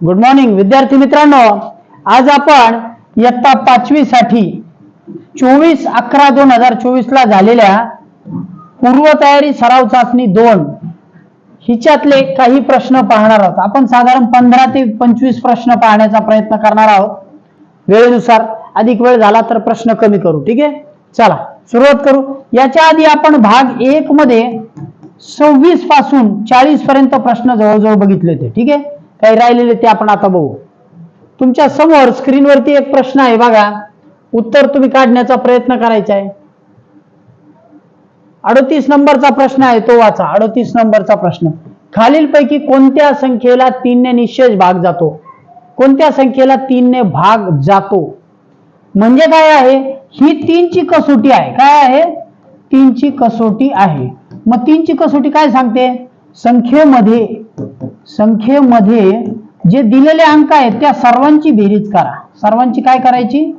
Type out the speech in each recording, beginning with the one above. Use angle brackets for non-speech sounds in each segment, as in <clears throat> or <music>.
Good morning विद्यार्थी मित्रांनो. आज आपण इयत्ता पाचवी साठी चोवीस अकरा दोन हजार चोवीस ला झालेल्या पूर्वतयारी सराव चाचणी दोन हिच्यातले काही प्रश्न पाहणार आहोत. आपण साधारण पंधरा ते पंचवीस प्रश्न पाहण्याचा प्रयत्न करणार आहोत. वेळेनुसार अधिक वेळ झाला तर प्रश्न कमी करू ठीक आहे? चला सुरुवात करू. याच्या आधी आपण भाग एक मध्ये सव्वीसपासून चाळीस पर्यंत प्रश्न जवळजवळ बघितले होते ठीक आहे? काही राहिलेले ते आपण आता बघू. तुमच्यासमोर स्क्रीनवरती एक प्रश्न आहे बघा. उत्तर तुम्ही काढण्याचा प्रयत्न करायचा आहे अडतीस नंबरचा प्रश्न आहे तो वाचा. अडतीस नंबरचा प्रश्न. खालीलपैकी कोणत्या संख्येला तीनने निश्चय भाग जातो? कोणत्या संख्येला तीनने भाग जातो? म्हणजे काय आहे? ही तीनची कसोटी आहे. काय आहे? तीनची कसोटी आहे. मग तीनची कसोटी काय सांगते? संख्येमध्ये संख्येमध्ये जे दिलेले अंक आहेत त्या सर्वांची बेरीज करा. सर्वांची काय करायची?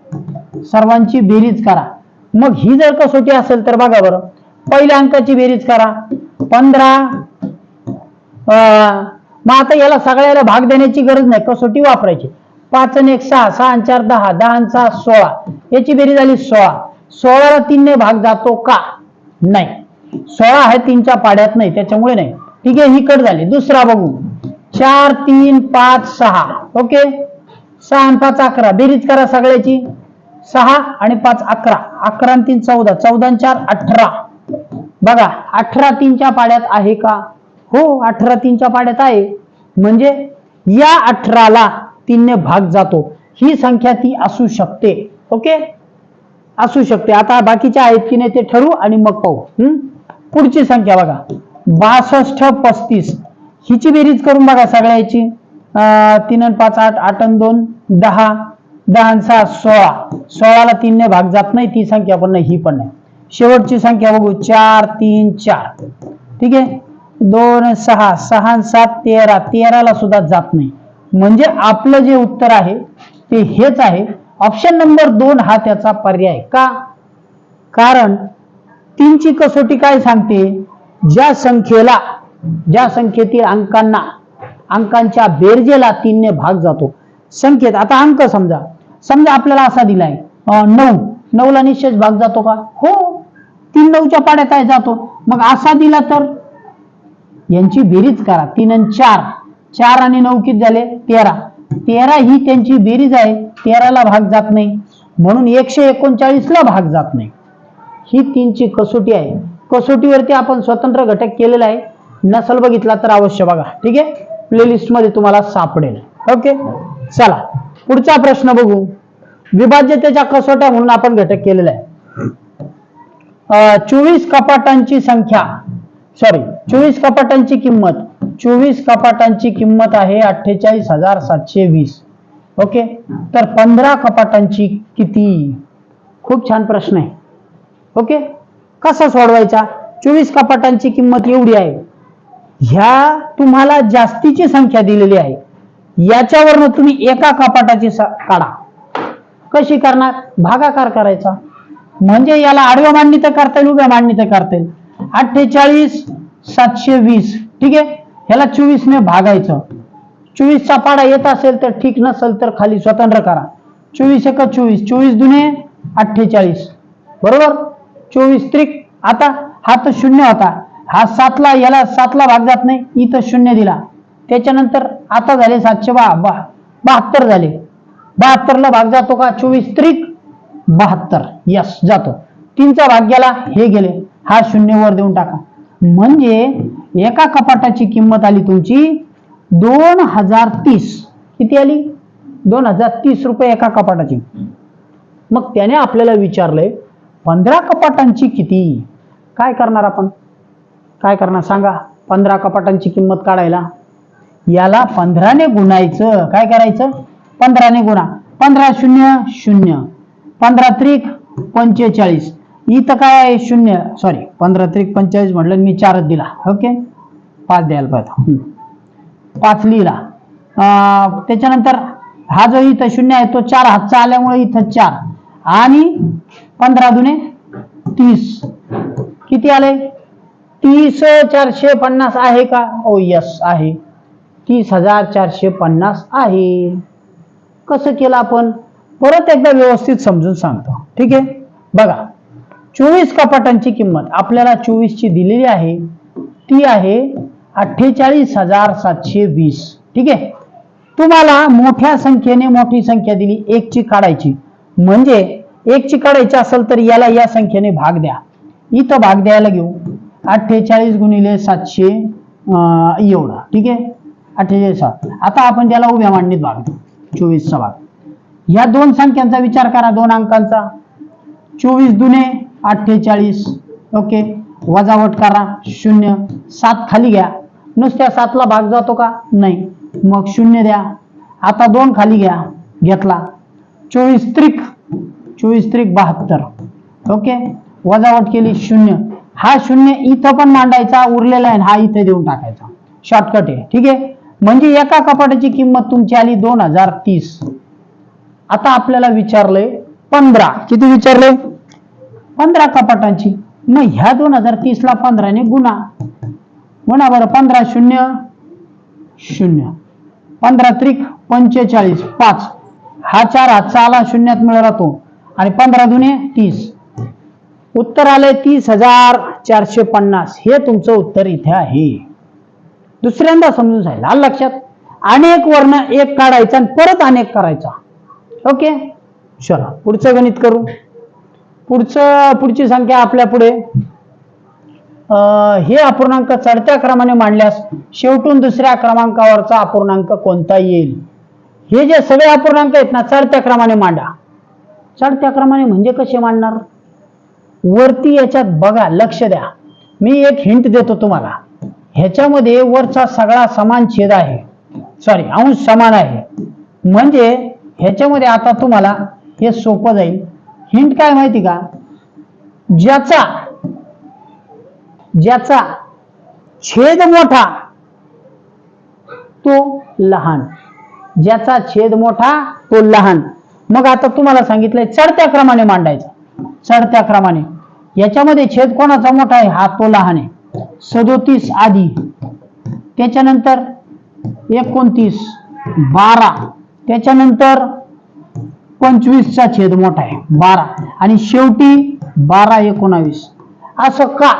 सर्वांची बेरीज करा. मग ही जर कसोटी असेल तर बघा बरं. पहिल्या अंकाची बेरीज करा. पंधरा. मग आता याला सगळ्याला भाग देण्याची गरज नाही. कसोटी वापरायची? पाच आणि एक सहा सहा आणि चार दहा दहा आणि सहा सोळा. याची बेरीज झाली सोळा. सोळाला तीनने भाग जातो का? नाही. सोळा आहे तीनच्या पाड्यात नाही त्याच्यामुळे नाही. ठीक आहे ही कट झाली. दुसरा बघू. चार तीन पाच सहा. ओके? सहा आणि पाच अकरा. बेरीज करा सगळ्याची. सहा आणि पाच अकरा. अकरा आणि तीन चौदा. चौदा चार अठरा. बघा अठरा तीनच्या पाड्यात आहे का? हो अठरा तीनच्या पाड्यात आहे. म्हणजे या अठराला तीनने भाग जातो. ही संख्या ती असू शकते. ओके? असू शकते. आता बाकीच्या आहेत की नाही ते ठरवू आणि मग पाहू. हम्म? पुढची संख्या बघा. बासष्ट पस्तीस. हिची बेरीज करून बघा सगळ्याची. तीन आणि पाच आठ आठ आणि दोन दहा. दहा आणि सहा सोळा. सोळाला तीनने भाग जात नाही ती संख्या पण नाही ही पण नाही. शेवटची संख्या बघू चार तीन चार. ठीक आहे? दोन सहा. सहा सात तेरा. तेराला सुद्धा जात नाही. म्हणजे आपलं जे उत्तर आहे ते हेच आहे. ऑप्शन नंबर दोन हा त्याचा पर्याय. का? कारण तीनची कसोटी काय सांगते? ज्या संख्येला ज्या संख्येतील अंकांना अंकांच्या बेरजेला तीनने भाग जातो. संख्येत आता अंक समजा. समजा आपल्याला असा दिलाय नऊ. नऊला निश्चित भाग जातो का? हो. तीन नऊच्या पाड्यात आहे जातो. मग असा दिला तर? यांची बेरीज करा. तीन आणि चार. चार आणि नऊ किती झाले? तेरा. तेरा ही त्यांची बेरीज आहे. तेराला भाग जात नाही. म्हणून एकशे एकोणचाळीसला भाग जात नाही. ही तीनची कसोटी आहे. कसोटीवरती आपण स्वतंत्र घटक केलेला आहे. नसल बघितला तर अवश्य बघा. ठीक आहे? प्लेलिस्टमध्ये तुम्हाला सापडेल. ओके चला. पुढचा प्रश्न बघू. विभाज्यतेच्या कसोट्या म्हणून आपण घटक केलेला आहे. चोवीस कपाटांची संख्या. सॉरी चोवीस कपाटांची किंमत. चोवीस कपाटांची किंमत आहे अठ्ठेचाळीस हजार सातशे वीस. ओके तर पंधरा कपाटांची किती? खूप छान प्रश्न आहे. ओके कसा सोडवायचा? चोवीस कपाटांची किंमत एवढी आहे. ह्या तुम्हाला जास्तीची संख्या दिलेली आहे. याच्यावरनं तुम्ही एका कपाटाची काढा. कशी करणार? भागाकार करायचा. म्हणजे याला आडव्या मांडणी तर करता येईल उभ्या मांडणी तर करता येईल. अठ्ठेचाळीस सातशे वीस. ठीक आहे? ह्याला चोवीसने भागायचं. चोवीसचा पाडा येत असेल तर ठीक नसेल तर खाली स्वतंत्र करा. चोवीस एक चोवीस. चोवीस दुने अठ्ठेचाळीस. बरोबर? चोवीस त्रिक. आता हा तर शून्य होता. हा सातला याला सातला भाग जात नाही. इथं शून्य दिला. त्याच्यानंतर आता झाले सातशे बा बा बहात्तर झाले. बहात्तरला भाग जातो का? चोवीस त्रिक बहात्तर. यस जातो. तीनचा भाग गेला हे गेले. हा शून्य वर देऊन टाका. म्हणजे एका कपाटाची किंमत आली तुमची दोन हजार तीस. किती आली? दोन हजार तीस रुपये एका कपाटाची. मग त्याने आपल्याला विचारलंय पंधरा कपाटांची किती? काय करणार आपण? काय करणार सांगा? पंधरा कपाटांची किंमत काढायला. याला पंधराने गुणायचं. काय करायचं? पंधराने गुणा. पंधरा शून्य शून्य. पंधरा त्रिक पंचेचाळीस. इथं काय आहे? शून्य. सॉरी पंधरा त्रिक पंचेचाळीस म्हटलं मी चारच दिला. ओके? पाच द्यायला पाहिजे. पाच लिहिला. अं, त्याच्यानंतर हा जो इथं शून्य आहे तो चार हातचा आल्यामुळे इथं चार. आणि पंधरा दुने तीस. किती आले? तीस चारशे पन्नास आहे का? ओ यस आहे. तीस हजार चारशे पन्नास आहे. कसं केलं आपण? परत एकदा व्यवस्थित समजून सांगतो. ठीक आहे? बघा चोवीस कपाटांची किंमत आपल्याला चोवीसची दिलेली आहे. ती आहे अठ्ठेचाळीस हजार सातशे वीस. ठीक आहे? तुम्हाला मोठ्या संख्येने मोठी संख्या दिली एकची काढायची. म्हणजे एकची काढायची असेल तर याला या संख्येने भाग द्या. इथं भाग द्यायला घेऊ. अठ्ठेचाळीस गुणिले सातशे अं, एवढा. ठीक आहे? अठ्ठेचाळीस सात. आता आपण त्याला उभ्या मांडणीत भाग देऊ चोवीसचा भाग. या दोन संख्यांचा विचार करा दोन अंकांचा. चोवीस दुने अठ्ठेचाळीस. ओके? वजावट करा. शून्य. सात खाली घ्या. नुसत्या सातला भाग जातो का? नाही. मग शून्य द्या. आता दोन खाली घ्या. घेतला. चोवीस त्रिक. चोवीस त्रिक बहात्तर. ओके? वजावट केली शून्य. हा शून्य इथं पण मांडायचा उरलेला आहे हा इथं देऊन टाकायचा. शॉर्टकट आहे. ठीक आहे? म्हणजे एका कपाटाची किंमत तुमची आली दोन हजार तीस. आता आपल्याला विचारलंय पंधरा. किती विचारले पंधरा कपाटांची. मग ह्या दोन हजार तीस ला पंधराने गुणा. गुणा बरं पंधरा शून्य शून्य. पंधरा त्रिक पंचेचाळीस पाच. हा चार हातचा आला शून्यात मिळ राहतो. आणि पंधरा दुने तीस. उत्तर आले तीस हजार चारशे पन्नास. हे तुमचं उत्तर इथे आहे. दुसऱ्यांदा समजून जाईल आलं लक्षात. अनेक वर्ण एक काढायचा आणि परत अनेक करायचा. ओके? चला पुढचं गणित करू. पुढचं पुढची संख्या आपल्या पुढे. अं, हे अपूर्णांक चढत्या क्रमाने मांडल्यास शेवटून दुसऱ्या क्रमांकावरचा अपूर्णांक कोणता येईल? हे जे सगळे अपूर्णांक आहेत ना चढत्या क्रमाने मांडा. चढत्या क्रमाने म्हणजे कसे मांडणार? वरती याच्यात बघा लक्ष द्या. मी एक हिंट देतो तुम्हाला. ह्याच्यामध्ये वरचा सगळा समान छेद आहे. सॉरी अंश समान आहे. म्हणजे ह्याच्यामध्ये आता तुम्हाला हे सोपं जाईल. हिंट काय माहिती का? ज्याचा ज्याचा छेद मोठा तो लहान. ज्याचा छेद मोठा तो लहान. मग आता तुम्हाला सांगितलंय चढत्या क्रमाने मांडायचं. चढत्या क्रमाने. याच्यामध्ये छेद कोणाचा मोठा आहे? हा तो लहान आहे. सदोतीस आधी. त्याच्यानंतर एकोणतीस बारा. त्याच्यानंतर पंचवीसचा छेद मोठा आहे बारा. आणि शेवटी बारा एकोणावीस. असं का?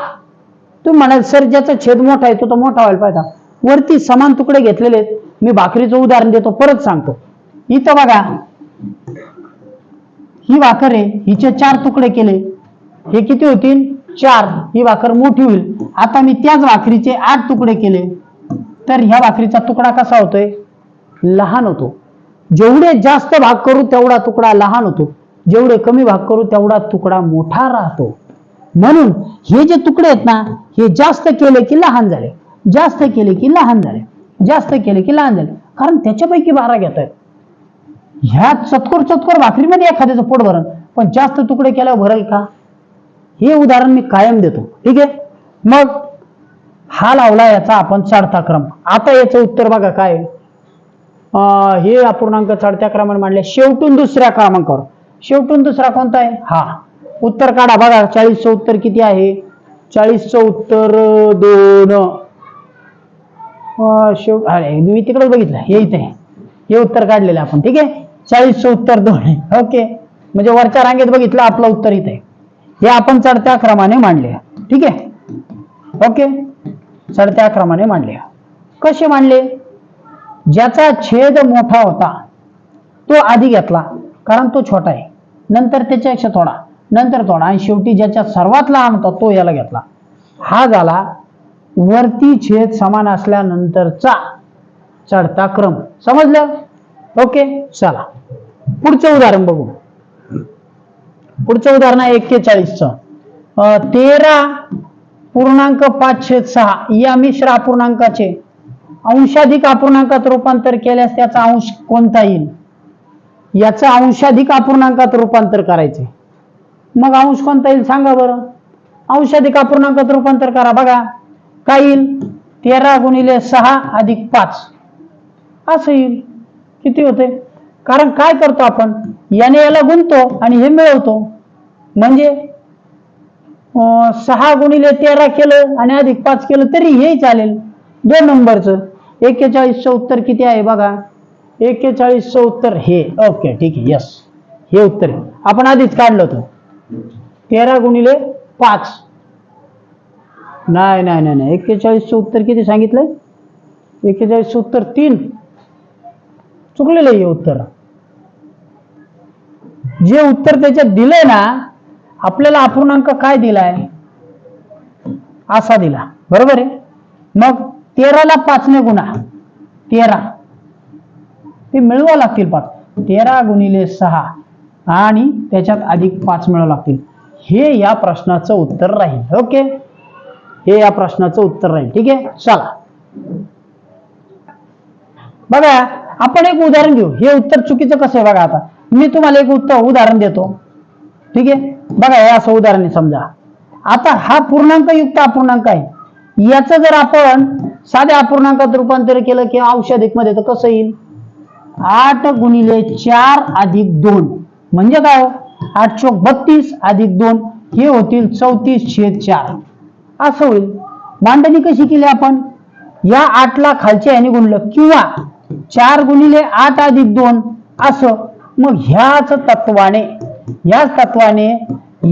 तुम्ही म्हणाल सर ज्याचा छेद मोठा आहे तो तो मोठा व्हायला पाहिजे. वरती समान तुकडे घेतलेले आहेत. मी भाकरीचं उदाहरण देतो परत सांगतो. इथं बघा ही भाकर आहे हिचे चार तुकडे केले. हे किती होतील? चार. ही भाकर मोठी होईल. आता मी त्याच भाकरीचे आठ तुकडे केले. तर ह्या भाकरीचा तुकडा कसा होतोय? लहान होतो. जेवढे जास्त भाग करू तेवढा तुकडा लहान होतो. जेवढे कमी भाग करू तेवढा तुकडा मोठा राहतो. म्हणून हे जे तुकडे आहेत ना हे जास्त केले की लहान झाले. जास्त केले की लहान झाले. जास्त केले की लहान झाले. कारण त्याच्यापैकी बारा घेत आहेत ह्या चतकोर चतकोर भाकरीमध्ये एखाद्याचं पोट भरण पण जास्त तुकडे केल्यावर भरेल का? हे उदाहरण मी कायम देतो. ठीक आहे? मग हा लावला याचा आपण चढता क्रम. आता याचं उत्तर बघा काय? हे अपूर्णांक चढत्या क्रमाने मांडले. शेवटून दुसऱ्या क्रमांकावर. शेवटून दुसरा कोणता आहे? हा. उत्तर काढा. बघा चाळीसचं उत्तर किती आहे? चाळीसचं उत्तर दोन. शेव मी तिकडे बघितलं. हे इथे. आहे. हे उत्तर काढलेलं आपण. ठीक आहे? चाळीसचं उत्तर दोन आहे. ओके म्हणजे वरच्या रांगेत बघितलं आपलं उत्तर इथे. हे आपण चढत्या क्रमाने मांडले. ठीक आहे? ओके चढत्या क्रमाने मांडले. कसे मांडले? ज्याचा छेद मोठा होता तो आधी घेतला कारण तो छोटा आहे. नंतर त्याच्यापेक्षा थोडा नंतर थोडा आणि शेवटी ज्याच्या सर्वात लहान होता तो याला घेतला. हा झाला वरती छेद समान असल्यानंतरचा चढता क्रम. समजलं? ओके चला. पुढचं उदाहरण बघू. पुढचं उदाहरण आहे एक्केचाळीसचं. तेरा पूर्णांक पाचशे सहा. या मिश्र अपूर्णांकाचे अंशाधिक अपूर्णांकात रूपांतर केल्यास त्याचा अंश कोणता येईल? याचं अंशाधिक अपूर्णांकात रूपांतर करायचे. मग अंश कोणता येईल सांगा बरं. अंशाधिक अपूर्णांकात रूपांतर करा. बघा. काय येईल? तेरा गुणिले सहा अधिक पाच. असं येईल. किती होते? कारण काय करतो आपण? याने याला गुणतो आणि हे मिळवतो. म्हणजे सहा गुणिले तेरा केलं आणि अधिक पाच केलं तरी हे चालेल. दोन नंबरचं. एक्केचाळीसचं उत्तर किती आहे बघा? एक्केचाळीसचं उत्तर हे. ओके ठीक आहे. यस हे उत्तर आहे. आपण आधीच काढलं होतं. तेरा गुणिले पाच. नाही नाही नाही नाही. एक्केचाळीसचं उत्तर किती सांगितलंय? एक्केचाळीसचं उत्तर तीन. चुकलेलं आहे हे उत्तर. जे उत्तर त्याच्यात दिलंय ना आपल्याला अपूर्णांक काय दिलाय? असा दिला. बरोबर आहे? मग तेराला पाचने गुणा. तेरा. ते मिळवा लागतील पाच. तेरा गुणिले सहा. आणि त्याच्यात अधिक पाच मिळवा लागतील. हे या प्रश्नाचं उत्तर राहील. ओके? हे या प्रश्नाचं उत्तर राहील. ठीक आहे? चला. बघा आपण एक उदाहरण घेऊ. हे उत्तर चुकीचं कसं आहे बघा आता. मी तुम्हाला एक उत्तर उदाहरण देतो. ठीक आहे? बघा हे असं उदाहरण आहे समजा. आता हा पूर्णांक युक्त अपूर्णांक आहे. याचं जर आपण साध्या अपूर्णांकात रूपांतर केलं किंवा औषधिकमध्ये तर कसं येईल? आठ गुणिले चार अधिक दोन. म्हणजे काय हो? आठ चोक बत्तीस अधिक दोन. हे होतील चौतीस छेद चार. असं होईल. मांडणी कशी केली आपण? या आठला खालच्या याने गुणलं. किंवा चार गुणिले आठ अधिक दोन असं. मग ह्याच तत्वाने ह्याच तत्वाने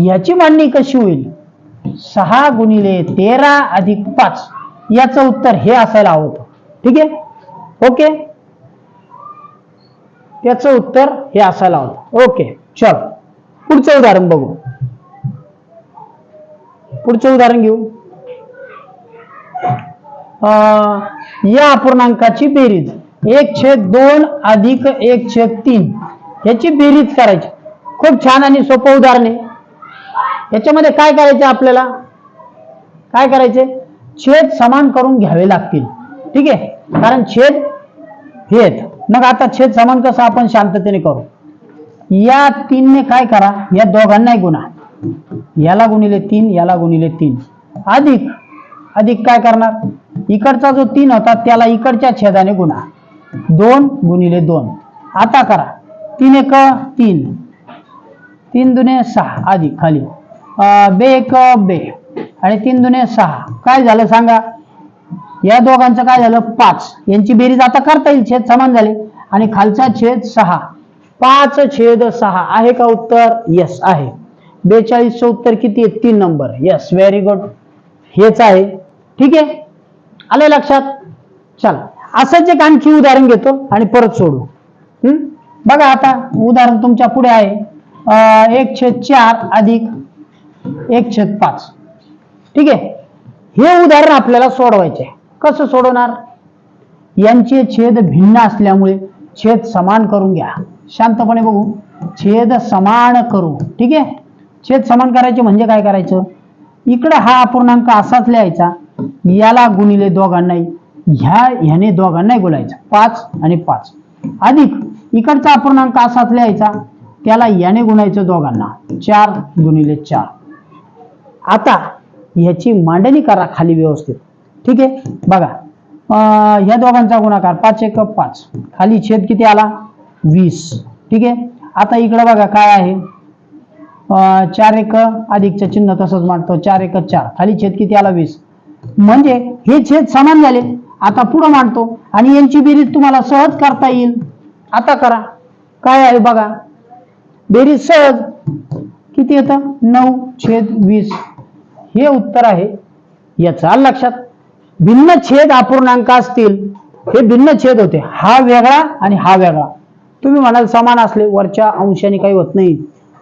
याची मांडणी कशी होईल? सहा गुणिले तेरा अधिक पाच याचं उत्तर हे असायला हवं ठीक आहे? ओके? त्याचं उत्तर हे असायला हवं ओके चल. पुढचं उदाहरण बघू. पुढचं उदाहरण घेऊ. अं, या अपूर्णांकाची बेरीज. एक छेद दोन अधिक एक छेद तीन. याची बेरीज करायची. खूप छान आणि सोपं उदाहरण आहे. याच्यामध्ये काय करायचे आपल्याला? काय करायचे? छेद समान करून घ्यावे लागतील. ठीक आहे? कारण छेद हे मग आता छेद समान कसं आपण शांततेने करू? या तीनने काय करा? या दोघांनाही गुणा. याला गुणिले तीन याला गुणिले तीन. अधिक. अधिक काय करणार? इकडचा जो तीन होता त्याला इकडच्या छेदाने गुणा. दोन गुणिले दोन. आता करा. तीन एक तीन. तीन दुने सहा. आधी खाली. अं, बे एक बे. आणि तीन दुने सहा. काय झालं सांगा? या दोघांचं काय झालं? पाच. यांची बेरीज आता करता येईल. छेद समान झाले. आणि खालचा छेद सहा. पाच छेद सहा. आहे का उत्तर? येस आहे. बेचाळीसचं उत्तर किती आहे? तीन नंबर. येस व्हेरी गुड हेच आहे. ठीक आहे? आलं लक्षात? चला. असंच एक आणखी उदाहरण घेतो आणि परत सोडू. हम्म? बघा आता उदाहरण तुमच्यापुढे आहे. एक छेद चार अधिक एक छेद पाच. ठीक आहे? हे उदाहरण आपल्याला सोडवायचे कसं सोडवणार? यांचे छेद भिन्न असल्यामुळे छेद समान करून घ्या. शांतपणे बघू. छेद समान करू. ठीक आहे? छेद समान करायचे म्हणजे काय करायचं? इकडं हा अपूर्णांक असाच लिहायचा. याला गुणिले दोघांनाही. ह्या ह्याने दोघांनाही गुणायचं पाच आणि पाच. अधिक इकडचा अपूर्णांक असाच लिहायचा. त्याला याने गुणायचं दोघांना. चार गुणिले चार. आता ह्याची मांडणी करा खाली व्यवस्थित. ठीक आहे? बघा. ह्या दोघांचा गुणाकार पाच एक पाच. खाली छेद किती आला? वीस. ठीक आहे? आता इकडं बघा काय आहे? चार एक अधिकचं चिन्ह तसंच मांडतो. चार एक चार. खाली छेद किती आला? वीस. म्हणजे हे छेद समान झाले. आता पुढं मांडतो. आणि यांची बेरीज तुम्हाला सहज करता येईल. आता करा. काय आहे बघा. बेरीज सहज. किती येतं? नऊ छेद वीस. हे उत्तर आहे. याचा लक्षात. भिन्न छेद अपूर्णांक असतील. हे भिन्न छेद होते. हा वेगळा आणि हा वेगळा. तुम्ही म्हणाल समान असले. वरच्या अंशाने काही होत नाही.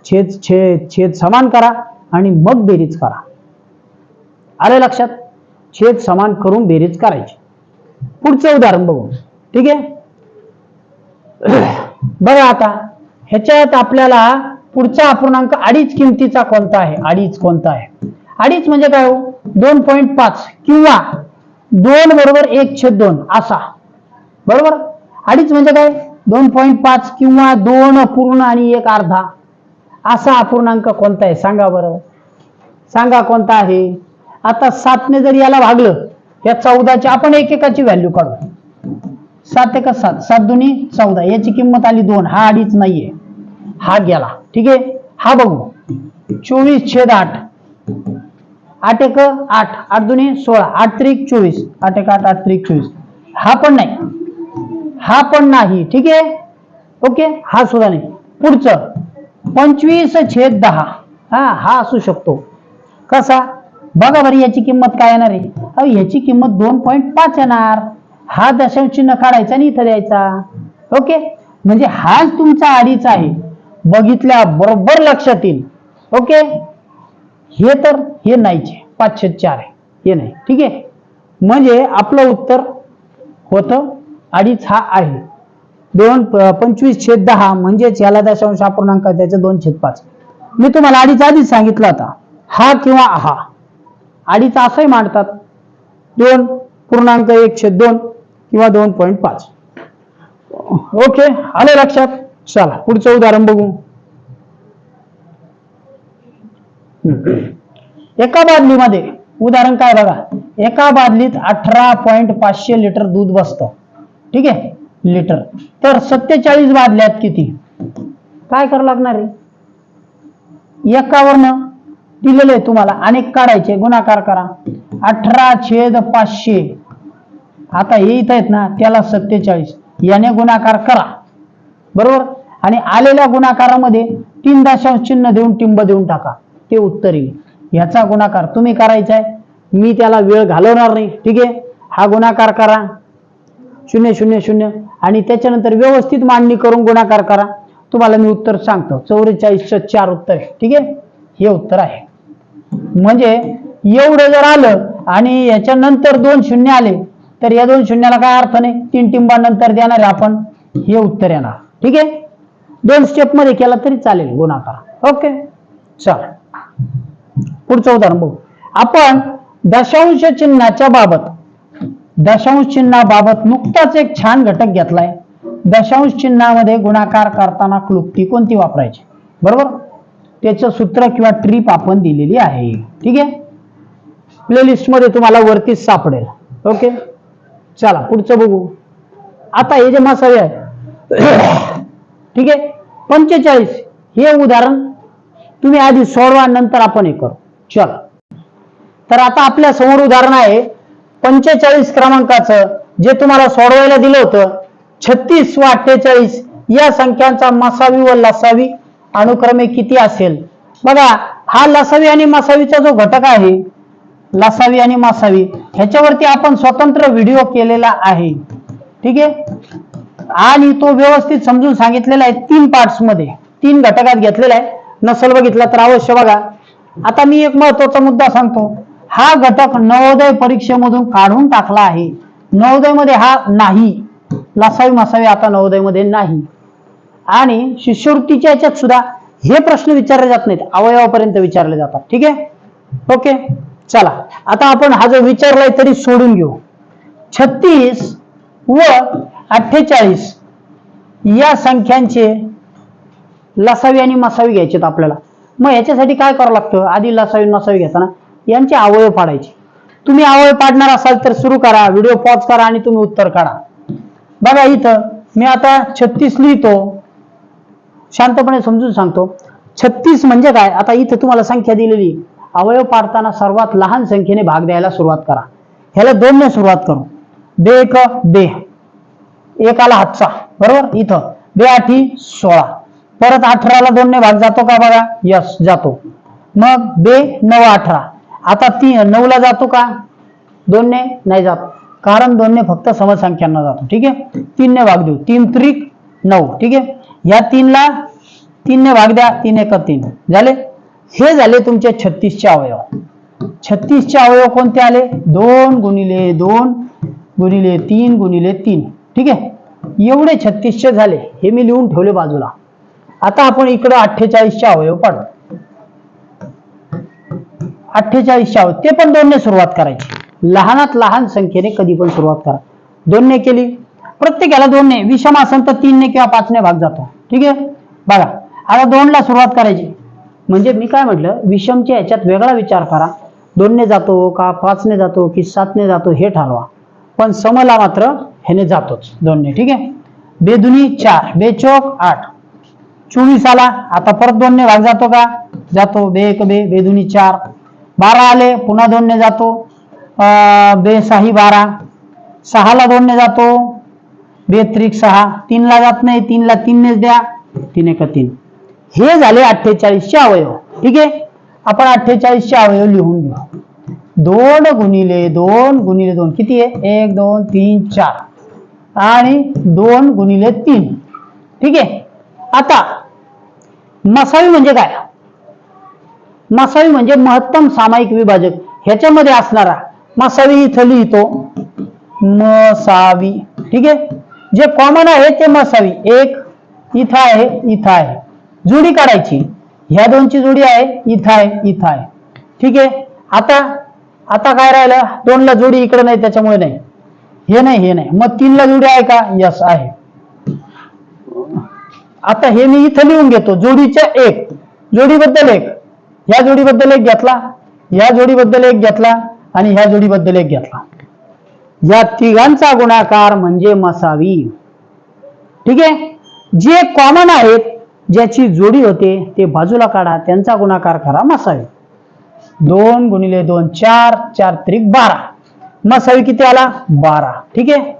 छेद छेद छेद समान करा आणि मग बेरीज करा. आले लक्षात? छेद समान करून बेरीज करायची. पुढचं उदाहरण बघू. ठीक आहे? बघा आता ह्याच्यात आपल्याला पुढचा अपूर्णांक अडीच किमतीचा कोणता आहे? अडीच कोणता आहे? अडीच म्हणजे काय हो? दोन पॉईंट पाच किंवा दोन बरोबर एक छेद दोन असा. बरोबर? अडीच म्हणजे काय? दोन पॉईंट पाच किंवा दोन पूर्ण आणि एक अर्धा. असा अपूर्णांक कोणता आहे? सांगा बरं. सांगा कोणता आहे? आता सातने जर याला भागलं या चौदाची आपण एकेकाची व्हॅल्यू काढू. सात एक सात सात दोन्ही चौदा. याची किंमत आली दोन. हा अडीच नाहीये. हा गेला. ठीक आहे? हा बघू. चोवीस छेद आठ. आठ एक आठ. आठ दोन्ही सोळा. आठ त्रिक चोवीस. आठ एक आठ आठ त्रिक चोवीस. हा पण नाही. हा पण नाही. ठीक आहे? ओके? हा सुद्धा नाही. पुढचं. पंचवीस छेद दहा. हा हा असू शकतो. कसा? बघा बरं याची किंमत काय येणार आहे. अहो याची किंमत दोन पॉईंट पाच येणार. हा दशांश चिन्ह काढायचा आणि इथं द्यायचा. ओके? म्हणजे हाच तुमचा अडीच आहे. बघितल्या बरोबर लक्षात येईल. ओके? हे तर हे नाहीचे. पाचशे चार आहे. हे नाही. ठीक आहे? म्हणजे आपलं उत्तर होतं अडीच हा आहे. दोन पंचवीस छेद दहा म्हणजेच याला दशांश अपूर्णांक त्याचे दोन छेद पाच. मी तुम्हाला अडीच आधीच सांगितलं होता. हा किंवा हा. अडीच असंही मांडतात. दोन पूर्णांक एक छेद दोन किंवा दोन पॉईंट पाच. ओके आले लक्षात? चला पुढचं उदाहरण बघू. एका बादलीमध्ये उदाहरण काय बघा? एका बादलीत अठरा पॉईंट पाचशे लिटर दूध बसतं. ठीक आहे? लिटर. तर सत्तेचाळीस बादल्यात किती? काय करावं लागणार आहे? एकावरनं दिलेलं आहे तुम्हाला. अनेक काढायचे. गुणाकार करा. अठरा छेद पाचशे. आता हे इथं आहेत ना त्याला सत्तेचाळीस. याने गुणाकार करा. बरोबर? आणि आलेल्या गुणाकारामध्ये तीन दशांश चिन्ह देऊन टिंब देऊन टाका. ते उत्तर येईल. याचा गुणाकार तुम्ही करायचा आहे. मी त्याला वेळ घालवणार नाही. ठीक आहे? हा गुणाकार करा. शून्य शून्य शून्य. आणि त्याच्यानंतर व्यवस्थित मांडणी करून गुणाकार करा. तुम्हाला मी उत्तर सांगतो. चौवेचाळीसचं चार उत्तर. ठीक आहे? हे उत्तर आहे. म्हणजे एवढं जर आलं आणि याच्यानंतर दोन शून्य आले तर या दोन शून्याला काय अर्थ नाही? तीन टिंबानंतर देणार आपण हे उत्तर येणार. ठीक आहे? दोन स्टेपमध्ये केला तरी चालेल गुणाकार. ओके चल. पुढचं उदाहरण बघू. आपण दशांश चिन्हाच्या बाबत दशांश चिन्हाबाबत नुकताच एक छान घटक घेतलाय. दशांश चिन्हामध्ये गुणाकार करताना क्लुप्ती कोणती वापरायची? बरोबर? त्याचं सूत्र किंवा ट्रीप आपण दिलेली आहे. ठीक आहे? प्लेलिस्टमध्ये तुम्हाला वरतीच सापडेल. ओके चला पुढचं बघू. आता हे जे मसाले आहे <coughs> ठीक आहे? पंचेचाळीस हे उदाहरण तुम्ही आधी सोडवा नंतर आपण हे करू. चला. तर आता आपल्यासमोर उदाहरण आहे पंचेचाळीस क्रमांकाचं जे तुम्हाला सोडवायला दिलं होतं छत्तीस व अठ्ठेचाळीस या संख्यांचा मसावी व लसावी अनुक्रमे किती असेल? बघा हा लसावी आणि मसावीचा जो घटक आहे लसावी आणि मासावी ह्याच्यावरती आपण स्वतंत्र व्हिडिओ केलेला आहे. ठीक आहे? आणि तो व्यवस्थित समजून सांगितलेला आहे तीन पार्ट्समध्ये. तीन घटकात घेतलेला आहे. नसल बघितला तर अवश्य बघा. आता मी एक महत्त्वाचा मुद्दा सांगतो. हा घटक नवोदय परीक्षेमधून काढून टाकला आहे. नवोदयमध्ये हा नाही. लसावी मसावी आता नवोदयमध्ये नाही. आणि शिष्यवृत्तीच्या याच्यात सुद्धा हे प्रश्न विचारले जात नाहीत. अवयवापर्यंत विचारले जातात. ठीक आहे? ओके? चला. आता आपण हा जो विचारलाय तरी सोडून घेऊ. छत्तीस व अठ्ठेचाळीस या संख्यांचे लसावी आणि मसावी घ्यायचेत आपल्याला. मग याच्यासाठी काय करावं लागतं? आधी लसावी मसावी घेताना यांचे अवयव पाडायचे. तुम्ही अवयव पाडणार असाल तर सुरू करा. व्हिडिओ पॉज करा आणि तुम्ही उत्तर काढा. बघा इथं मी आता छत्तीस लिहितो. शांतपणे समजून सांगतो. छत्तीस म्हणजे काय? आता इथं तुम्हाला संख्या दिलेली. अवयव पाडताना सर्वात लहान संख्येने भाग द्यायला सुरुवात करा. ह्याला दोनने सुरुवात करू. बे एक बे. एकाला हातचा. बरोबर? इथं. बे आठी सोळा. परत अठराला दोनने भाग जातो का बघा? यस जातो. मग बे नऊ अठरा. आता ती नऊला जातो का? दोनने नाही जात. कारण दोनने फक्त समसंख्यांना जातो. ठीक आहे? तीनने भाग देऊ. तीन त्रिक नऊ. ठीक आहे? या तीनला तीनने भाग द्या तीन एक तीन. झाले? हे झाले तुमचे छत्तीसचे अवयव. छत्तीसचे अवयव कोणते आले? दोन गुणिले दोन गुणिले तीन गुणिले तीन. ठीक आहे? एवढे छत्तीसचे झाले. हे मी लिहून ठेवले बाजूला. आता आपण इकडे अठ्ठेचाळीसचे अवयव पाडू. अठ्ठेचाळीसचे अवयव. ते पण दोनने सुरुवात करायची. लहानात लहान संख्येने कधी पण सुरुवात करा. दोनने केली. प्रत्येकाला दोनने. विषम असेल तर तीनने किंवा पाचने भाग जातो. ठीक आहे? बघा आता दोनला सुरुवात करायची. म्हणजे मी काय म्हटलं विषमच्या याच्यात वेगळा विचार करा. दोनने जातो का पाचने जातो की सातने जातो हे ठरवा. पण समला मात्र ह्याने जातोच दोनने ठीक आहे? बेदुनी चार बेचोक आठ. चोवीस आला आता परत दोनने भाग जातो का? जातो बे एक बे बेदुनी चार. बारा आले पुन्हा दोनने जातो. बे साही बारा. सहाला दोनने जातो. बेत्रिक सहा तीनला जात नाही तीनला तीननेच द्या तीन एक तीन. हे झाले अठ्ठेचाळीसचे अवयव. ठीक आहे? आपण अठ्ठेचाळीसचे अवयव लिहून घेऊ. दोन गुणिले दोन गुणिले दोन. किती आहे? एक दोन तीन चार. आणि दोन गुणिले तीन. ठीक आहे? आता मसावी म्हणजे काय? मसावी म्हणजे महत्तम सामायिक विभाजक. ह्याच्यामध्ये असणारा मसावी इथं लिहितो मसावी. ठीक आहे? जे कॉमन आहे ते मसावी. एक इथं आहे इथं आहे. जोडी काढायची. ह्या दोनची जोडी आहे इथं आहे इथं आहे. ठीक आहे? आता आता काय राहिलं? दोनला जोडी इकडे नाही त्याच्यामुळे नाही. हे नाही हे नाही. मग तीनला जोडी आहे का? यस आहे. आता हे मी इथं लिहून घेतो. जोडीच्या एक. जोडीबद्दल एक. या जोडीबद्दल एक घेतला. या जोडीबद्दल एक घेतला. आणि ह्या जोडीबद्दल एक घेतला. या तिघांचा गुणाकार म्हणजे मसावी. ठीक आहे? जे कॉमन आहेत ज्याची जोडी होते ते बाजूला काढा. त्यांचा गुणाकार करा मसावी. दोन गुणिले दोन चार चार त्रिक बारा. मसावी किती आला? बारा. ठीक आहे?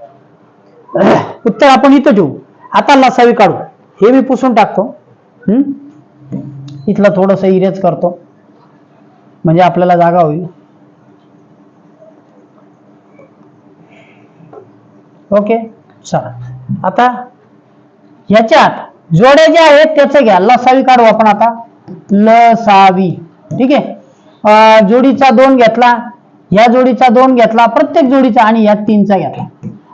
<clears throat> उत्तर आपण इथं ठेवू. आता लसावी काढू. हे मी पुसून टाकतो. हम्म? इथलं थोडस इरेज करतो. म्हणजे आपल्याला जागा होईल. ओके? चला. आता याच्यात जोड्या ज्या आहेत त्याचं घ्या. लसावी काढू आपण आता. लसावी. ठीक आहे? जोडीचा दोन घेतला. या जोडीचा दोन घेतला. प्रत्येक जोडीचा आणि या तीनचा घेतला.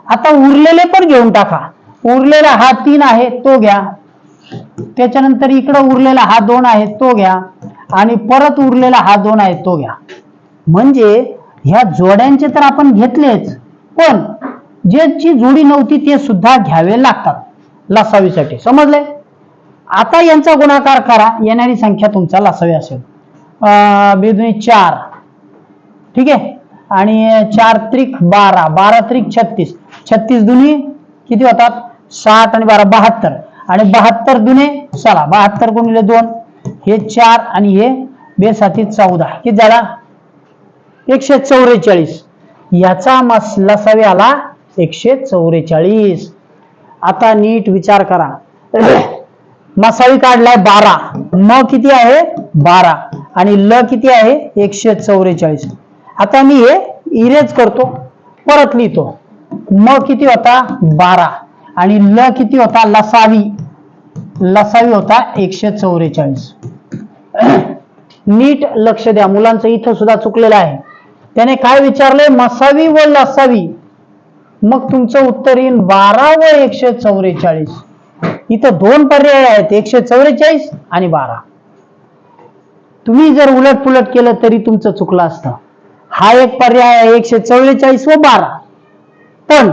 आता उरलेले पण घेऊन टाका. उरलेला हा तीन आहे तो घ्या. त्याच्यानंतर इकडं उरलेला हा दोन आहे तो घ्या. आणि परत उरलेला हा दोन आहे तो घ्या. म्हणजे ह्या जोड्यांचे तर आपण घेतलेच. पण ज्याची जोडी नव्हती ते सुद्धा घ्यावे लागतात. लसावीसाठी. समजले आता यांचा गुणाकार करा. येणारी संख्या तुमचा लसावी असेल. अं, बेदुनी चार. ठीक आहे? आणि चार त्रिक बारा. बारा त्रिक छत्तीस. छत्तीस दुनी किती होतात? साठ आणि बारा बहात्तर. आणि बहात्तर दुने चला बहात्तर गुणिले दोन. हे चार आणि हे बेसाती चौदा. किती झाला? एकशे चौवेचाळीस याचा मस लसावी आला एकशे चौवेचाळीस. आता नीट विचार करा. <clears throat> मसावी काढलाय बारा. म किती आहे? बारा. आणि ल किती आहे? एकशे चौवेचाळीस. आता मी हे इरेज करतो. परत लिहितो. म किती होता? बारा. आणि ल किती होता? लसावी. लसावी होता एकशे चौवेचाळीस. <clears throat> नीट लक्ष द्या. मुलांचं इथं सुद्धा चुकलेलं आहे. त्याने काय विचारलंय? मसावी व लसावी. मग तुमचं उत्तर येईल बारा व एकशे चौवेचाळीस. इथं दोन पर्याय आहेत एकशे चौवेचाळीस आणि बारा. तुम्ही जर उलट पुलट केलं तरी तुमचं चुकलं असतं. हा एक पर्याय आहे एकशे चौवेचाळीस व बारा. पण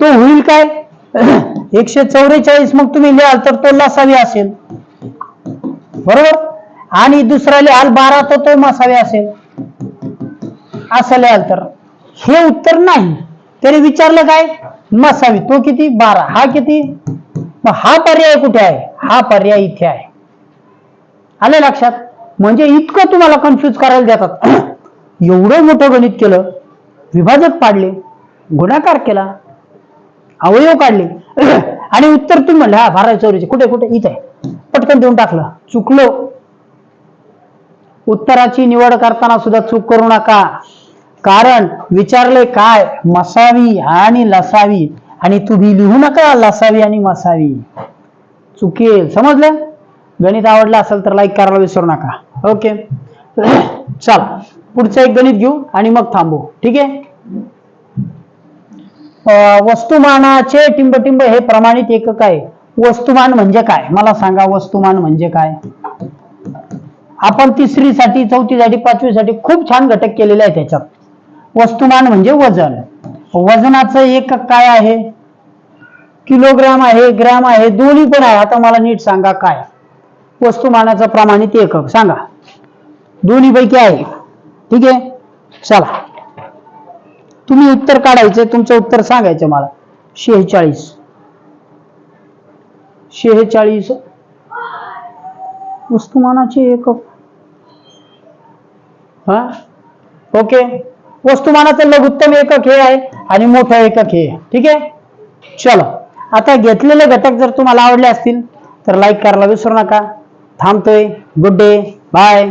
तो होईल काय? <clears throat> एकशे चौवेचाळीस मग तुम्ही लिहाल तर तो लसावी असेल. बरोबर? आणि दुसरा लिहाल बारा तर तो मसावी असेल. असं लिहाल तर. हे उत्तर नाही. त्याने विचारलं काय? मसावी तो किती? बारा. हा किती? मग हा पर्याय कुठे आहे? हा पर्याय इथे आहे. आले लक्षात? म्हणजे इतकं तुम्हाला कन्फ्युज करायला देतात. <clears throat> एवढं मोठं गणित केलं विभाजक पाडले गुणाकार केला अवयव काढले. <clears throat> आणि उत्तर तुम्ही म्हणलं हा भारा चौरीचे कुठे कुठे? इथे पटकन देऊन टाकलं. चुकलो. उत्तराची निवड करताना सुद्धा चूक करू नका. कारण विचारले काय? मसावी आणि लसावी. आणि तुम्ही लिहू नका लसावी आणि मसावी. चुकेल. समजलं? गणित आवडलं असेल तर लाईक करायला विसरू नका. ओके <coughs> चल. पुढचं एक गणित घेऊ आणि मग थांबू. ठीक आहे? वस्तुमानाचे टिंबटिंब हे प्रमाणित एकक आहे. वस्तुमान म्हणजे काय? मला सांगा वस्तुमान म्हणजे काय? आपण तिसरीसाठी चौथीसाठी पाचवीसाठी खूप छान घटक केलेले आहे त्याच्यात वस्तुमान म्हणजे वजन. वजनाचं एकक काय आहे? किलोग्राम आहे ग्रॅम आहे दोन्ही पण आहे. आता मला नीट सांगा काय? वस्तुमानाचं प्रमाणित एकक. सांगा. दोन्ही पैकी आहे. ठीक आहे? चला. तुम्ही उत्तर काढायचं तुमचं उत्तर सांगायचं मला. शेहेचाळीस. शेहेचाळीस. वस्तुमानाचे एकक. हा? ओके. वस्तुमानाचं लघुत्तम एकक हे आहे आणि मोठं एकक हे आहे. ठीक आहे? चलो. आता घेतलेले घटक जर तुम्हाला आवडले असतील तर लाईक करायला विसरू नका. थांबतोय. Good day bye